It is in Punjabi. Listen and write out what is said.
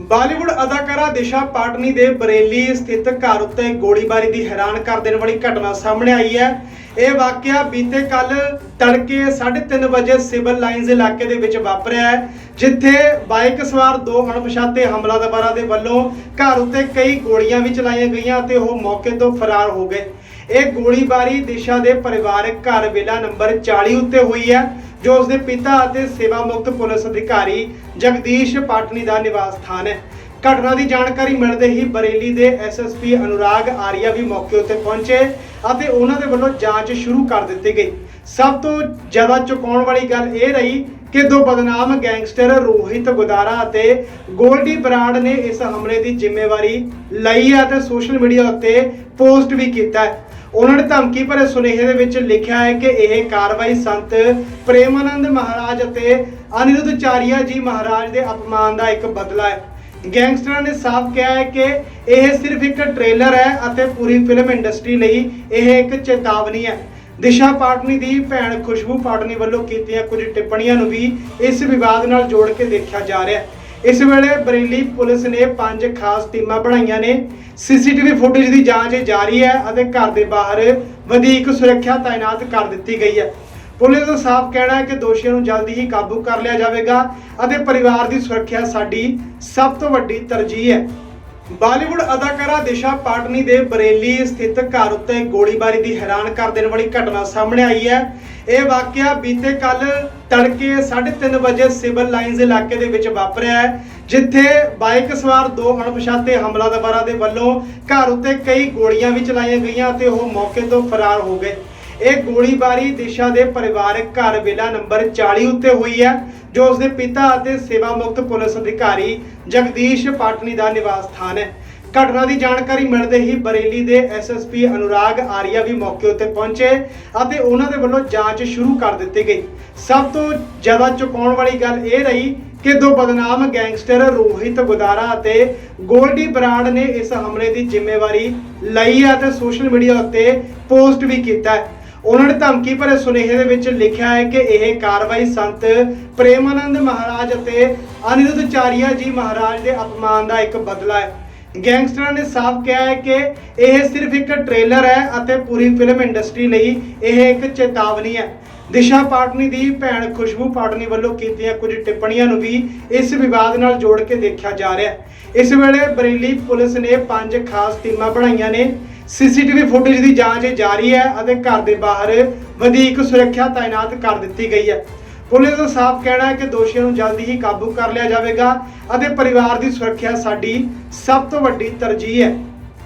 ਬਾਲੀਵੁੱਡ ਅਦਾਕਾਰਾ ਦਿਸ਼ਾ ਪਾਟਨੀ ਦੇ ਬਰੇਲੀ ਸਥਿਤ ਘਰ ਉੱਤੇ ਗੋਲੀਬਾਰੀ ਦੀ ਹੈਰਾਨ ਕਰ ਦੇਣ ਵਾਲੀ ਘਟਨਾ ਸਾਹਮਣੇ ਆਈ ਹੈ। ਇਹ ਵਾਕਿਆ ਬੀਤੇ ਕੱਲ ਤੜਕੇ 3:30 ਵਜੇ ਸਿਵਲ ਲਾਈਨਜ਼ ਇਲਾਕੇ ਦੇ ਵਿੱਚ ਵਾਪਰਿਆ ਹੈ, ਜਿੱਥੇ ਬਾਈਕ ਸਵਾਰ ਦੋ ਅਣਪਛਾਤੇ ਹਮਲਾਵਰਾਂ ਦੇ ਵੱਲੋਂ ਘਰ ਉੱਤੇ ਕਈ ਗੋਲੀਆਂ ਵੀ ਚਲਾਈਆਂ ਗਈਆਂ ਅਤੇ ਉਹ ਮੌਕੇ ਤੋਂ ਫਰਾਰ ਹੋ ਗਏ। ਇਹ ਗੋਲੀਬਾਰੀ ਦਿਸ਼ਾ ਦੇ ਪਰਿਵਾਰਕ ਘਰ ਵਿਲਾ ਨੰਬਰ 40 ਉੱਤੇ ਹੋਈ ਹੈ। ਜੋ ਉਸਦੇ ਪਿਤਾ ਅਤੇ ਸੇਵਾ ਮੁਕਤ ਪੁਲਿਸ ਅਧਿਕਾਰੀ ਜਗਦੀਸ਼ ਪਾਟਨੀ ਦਾ ਨਿਵਾਸ ਸਥਾਨ ਹੈ। ਘਟਨਾ ਦੀ ਜਾਣਕਾਰੀ ਮਿਲਦੇ ਹੀ ਬਰੇਲੀ ਦੇ ਐਸਐਸਪੀ ਅਨੁਰਾਗ ਆਰੀਆ ਵੀ ਮੌਕੇ ਉੱਤੇ ਪਹੁੰਚੇ ਅਤੇ ਉਹਨਾਂ ਦੇ ਵੱਲੋਂ ਜਾਂਚ ਸ਼ੁਰੂ ਕਰ ਦਿੱਤੀ ਗਈ। ਸਭ ਤੋਂ ਜ਼ਿਆਦਾ ਚੁਕਾਉਣ ਵਾਲੀ ਗੱਲ ਇਹ ਰਹੀ ਕਿ ਦੋ ਬਦਨਾਮ ਗੈਂਗਸਟਰ ਰੋਹਿਤ ਗੁਦਾਰਾ ਅਤੇ ਗੋਲਡੀ ਬਰਾੜ ਨੇ ਇਸ ਹਮਲੇ ਦੀ ਜ਼ਿੰਮੇਵਾਰੀ ਲਈ ਹੈ ਅਤੇ ਸੋਸ਼ਲ ਮੀਡੀਆ ਉੱਤੇ ਪੋਸਟ ਵੀ ਕੀਤਾ ਹੈ। ਉਹਨਾਂ ਨੇ ਧਮਕੀ ਭਰੇ ਸੁਨੇਹੇ ਦੇ ਵਿੱਚ ਲਿਖਿਆ ਹੈ ਕਿ ਇਹ ਕਾਰਵਾਈ ਸੰਤ ਪ੍ਰੇਮਾਨੰਦ ਮਹਾਰਾਜ ਅਤੇ ਅਨਿਰੁੱਧ ਚਾਰੀਆ ਜੀ ਮਹਾਰਾਜ ਦੇ ਅਪਮਾਨ ਦਾ ਇੱਕ ਬਦਲਾ ਹੈ। ਗੈਂਗਸਟਰਾਂ ਨੇ ਸਾਫ਼ ਕਿਹਾ ਹੈ ਕਿ ਇਹ ਸਿਰਫ ਇੱਕ ਟ੍ਰੇਲਰ ਹੈ ਅਤੇ ਪੂਰੀ ਫਿਲਮ ਇੰਡਸਟਰੀ ਲਈ ਇਹ ਇੱਕ ਚੇਤਾਵਨੀ ਹੈ। ਦਿਸ਼ਾ ਪਾਟਨੀ ਦੀ ਭੈਣ ਖੁਸ਼ਬੂ ਪਾਟਨੀ ਵੱਲੋਂ ਕੀਤੀਆਂ ਕੁਝ ਟਿੱਪਣੀਆਂ ਨੂੰ ਵੀ ਇਸ ਵਿਵਾਦ ਨਾਲ ਜੋੜ ਕੇ ਦੇਖਿਆ ਜਾ ਰਿਹਾ ਹੈ। ਇਸ ਵੇਲੇ ਬਰੇਲੀ ਪੁਲਿਸ ਨੇ ਪੰਜ ਖਾਸ ਟੀਮਾਂ ਬਣਾਈਆਂ ਨੇ। ਸੀਸੀਟੀਵੀ ਫੁਟੇਜ ਦੀ ਜਾਂਚ ਜਾਰੀ ਹੈ ਅਤੇ ਘਰ ਦੇ ਬਾਹਰ ਵਧੀਕ ਸੁਰੱਖਿਆ ਤਾਇਨਾਤ ਕਰ ਦਿੱਤੀ ਗਈ ਹੈ। ਪੁਲਿਸ ਦਾ ਸਾਫ਼ ਕਹਿਣਾ ਹੈ ਕਿ ਦੋਸ਼ੀਆਂ ਨੂੰ ਜਲਦੀ ਹੀ ਕਾਬੂ ਕਰ ਲਿਆ ਜਾਵੇਗਾ ਅਤੇ ਪਰਿਵਾਰ ਦੀ ਸੁਰੱਖਿਆ ਸਾਡੀ ਸਭ ਤੋਂ ਵੱਡੀ ਤਰਜੀਹ ਹੈ। ਬਾਲੀਵੁੱਡ ਅਦਾਕਾਰਾ ਦਿਸ਼ਾ ਪਾਟਨੀ ਦੇ ਬਰੇਲੀ ਸਥਿਤ ਘਰ ਉੱਤੇ ਗੋਲੀਬਾਰੀ ਦੀ ਹੈਰਾਨ ਕਰ ਦੇਣ ਵਾਲੀ ਘਟਨਾ ਸਾਹਮਣੇ ਆਈ ਹੈ। ਇਹ ਵਾਕਿਆ ਬੀਤੇ ਕੱਲ ਤੜਕੇ 3:30 ਵਜੇ ਸਿਵਲ ਲਾਈਨਜ਼ ਇਲਾਕੇ ਦੇ ਵਿੱਚ ਵਾਪਰਿਆ ਹੈ, ਜਿੱਥੇ ਬਾਈਕ ਸਵਾਰ ਦੋ ਅਣਪਛਾਤੇ ਹਮਲਾਵਰਾਂ ਦੇ ਵੱਲੋਂ ਘਰ ਉੱਤੇ ਕਈ ਗੋਲੀਆਂ ਵੀ ਚਲਾਈਆਂ ਗਈਆਂ ਅਤੇ ਉਹ ਮੌਕੇ ਤੋਂ ਫਰਾਰ ਹੋ ਗਏ। ਇਹ ਗੋਲੀਬਾਰੀ ਦਿਸ਼ਾ ਦੇ ਪਰਿਵਾਰਕ ਘਰ ਵਿਲਾ ਨੰਬਰ 40 ਉੱਤੇ ਹੋਈ ਹੈ, ਜੋ ਉਸਦੇ ਪਿਤਾ ਅਤੇ ਸੇਵਾ ਮੁਕਤ ਪੁਲਿਸ ਅਧਿਕਾਰੀ ਜਗਦੀਸ਼ ਪਾਟਨੀ ਦਾ ਨਿਵਾਸ ਸਥਾਨ ਹੈ। ਘਟਨਾ ਦੀ ਜਾਣਕਾਰੀ ਮਿਲਦੇ ਹੀ ਬਰੇਲੀ ਦੇ ਐਸਐਸਪੀ ਅਨੁਰਾਗ ਆਰੀਆ ਵੀ ਮੌਕੇ ਉੱਤੇ ਪਹੁੰਚੇ ਅਤੇ ਉਹਨਾਂ ਦੇ ਵੱਲੋਂ ਜਾਂਚ ਸ਼ੁਰੂ ਕਰ ਦਿੱਤੀ ਗਈ। ਸਭ ਤੋਂ ਜ਼ਿਆਦਾ ਚੁਕਾਉਣ ਵਾਲੀ ਗੱਲ ਇਹ ਰਹੀ ਕਿ ਦੋ ਬਦਨਾਮ ਗੈਂਗਸਟਰ ਰੋਹਿਤ ਗੁਦਾਰਾ ਅਤੇ ਗੋਲਡੀ ਬਰਾੜ ਨੇ ਇਸ ਹਮਲੇ ਦੀ ਜ਼ਿੰਮੇਵਾਰੀ ਲਈ ਹੈ ਅਤੇ ਸੋਸ਼ਲ ਮੀਡੀਆ ਉੱਤੇ ਪੋਸਟ ਵੀ ਕੀਤਾ ਹੈ। ਉਹਨਾਂ ਨੇ ਧਮਕੀ ਭਰੇ ਸੁਨੇਹੇ ਦੇ ਵਿੱਚ ਲਿਖਿਆ ਹੈ ਕਿ ਇਹ ਕਾਰਵਾਈ ਸੰਤ ਪ੍ਰੇਮਾਨੰਦ ਮਹਾਰਾਜ ਅਤੇ ਅਨਿਰੁੱਧ ਚਾਰੀਆ ਜੀ ਮਹਾਰਾਜ ਦੇ ਅਪਮਾਨ ਦਾ ਇੱਕ ਬਦਲਾ ਹੈ। ਗੈਂਗਸਟਰਾਂ ਨੇ ਸਾਫ਼ ਕਿਹਾ ਹੈ ਕਿ ਇਹ ਸਿਰਫ ਇੱਕ ਟ੍ਰੇਲਰ ਹੈ ਅਤੇ ਪੂਰੀ ਫਿਲਮ ਇੰਡਸਟਰੀ ਲਈ ਇਹ ਇੱਕ ਚੇਤਾਵਨੀ ਹੈ। ਦਿਸ਼ਾ ਪਾਟਨੀ ਦੀ ਭੈਣ ਖੁਸ਼ਬੂ ਪਾਟਨੀ ਵੱਲੋਂ ਕੀਤੀਆਂ ਕੁਝ ਟਿੱਪਣੀਆਂ ਨੂੰ ਵੀ ਇਸ ਵਿਵਾਦ ਨਾਲ ਜੋੜ ਕੇ ਦੇਖਿਆ ਜਾ ਰਿਹਾ ਹੈ। ਇਸ ਵੇਲੇ ਬਰੇਲੀ ਪੁਲਿਸ ਨੇ ਪੰਜ ਖਾਸ ਟੀਮਾਂ ਬਣਾਈਆਂ ਨੇ। ਸੀਸੀਟੀਵੀ ਫੁਟੇਜ ਦੀ ਜਾਂਚ ਜਾਰੀ ਹੈ ਅਤੇ ਘਰ ਦੇ ਬਾਹਰ ਵਧੀਕ ਸੁਰੱਖਿਆ ਤਾਇਨਾਤ ਕਰ ਦਿੱਤੀ ਗਈ ਹੈ। ਪੁਲਿਸ ਦਾ ਸਾਫ਼ ਕਹਿਣਾ ਹੈ ਕਿ ਦੋਸ਼ੀਆਂ ਨੂੰ ਜਲਦੀ ਹੀ ਕਾਬੂ ਕਰ ਲਿਆ ਜਾਵੇਗਾ ਅਤੇ ਪਰਿਵਾਰ ਦੀ ਸੁਰੱਖਿਆ ਸਾਡੀ ਸਭ ਤੋਂ ਵੱਡੀ ਤਰਜੀਹ ਹੈ।